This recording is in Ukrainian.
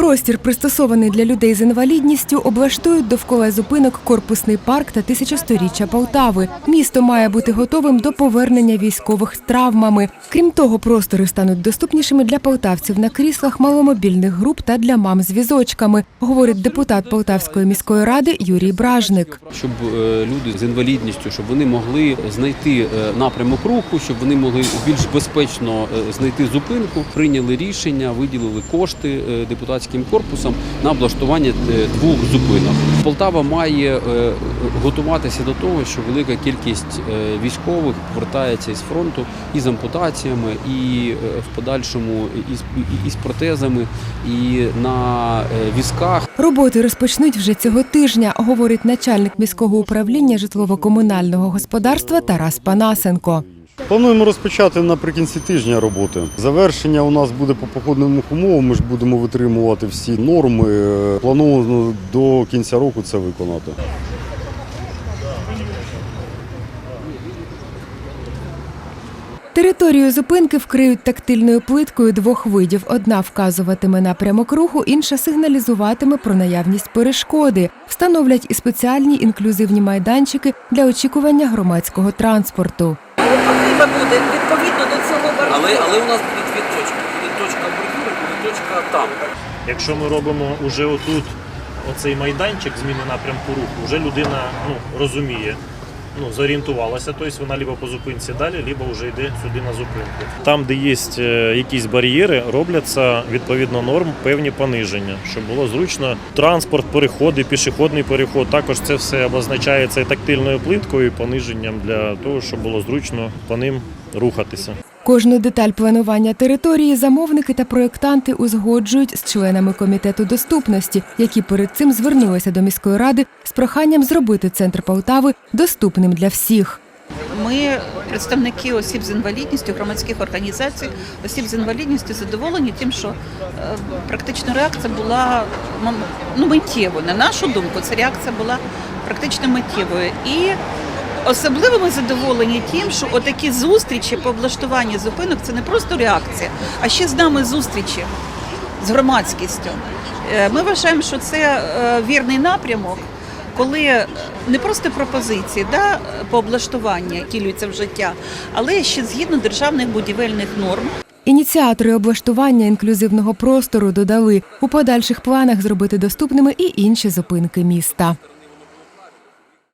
Простір, пристосований для людей з інвалідністю, облаштують довкола зупинок корпусний парк та тисячосторіччя Полтави. Місто має бути готовим до повернення військових травмами. Крім того, простори стануть доступнішими для полтавців на кріслах маломобільних груп та для мам з візочками, говорить депутат Полтавської міської ради Юрій Бражник. щоб е, люди з інвалідністю, щоб вони могли знайти е, напрямок руху, щоб вони могли більш безпечно е, знайти зупинку. Прийняли рішення, виділили кошти е, депутатським корпусом на облаштування е, двох зупинок. Полтава має е, готуватися до того, що велика кількість е, військових повертається із фронту із ампутаціями, і в подальшому із, із протезами, і на візках. Роботи розпочнуть вже цього тижня, говорить начальник міського управління житлово-комунального господарства Тарас Панасенко. Плануємо розпочати наприкінці тижня роботи. Завершення у нас буде по походним умовам. Ми ж будемо витримувати всі норми. Плануємо до кінця року це виконати. Територію зупинки вкриють тактильною плиткою двох видів. Одна вказуватиме напрямок руху, інша сигналізуватиме про наявність перешкоди. Встановлять і спеціальні інклюзивні майданчики для очікування громадського транспорту. Треба буде відповідно до цього бар'єру. Але, але у нас буде дві точки. Буде точка бордюру, буде точка там. Якщо ми робимо уже отут оцей майданчик зміни напрямку руху, вже людина ну, розуміє, ну, зорієнтувалася, тобто вона либо по зупинці далі, либо вже йде сюди на зупинку. Там, де є е, якісь бар'єри, робляться відповідно норм певні пониження, щоб було зручно. Транспорт, переходи, пішохідний переход. Також це все обозначається тактильною плиткою, і пониженням для того, щоб було зручно по ним рухатися. Кожну деталь планування території замовники та проєктанти узгоджують з членами комітету доступності, які перед цим звернулися до міської ради з проханням зробити центр Полтави доступним для всіх. Ми, представники осіб з інвалідністю, громадських організацій, осіб з інвалідністю задоволені тим, що е, практично реакція була ну, миттєвою. На нашу думку, ця реакція була практично миттєвою. І особливо ми задоволені тим, що отакі зустрічі по облаштуванні зупинок це не просто реакція, а ще з нами зустрічі з громадськістю. Е, Ми вважаємо, що це е, вірний напрямок, коли не просто пропозиції да, по облаштуванню кілюються в життя, але ще згідно державних будівельних норм. Ініціатори облаштування інклюзивного простору додали у подальших планах зробити доступними і інші зупинки міста.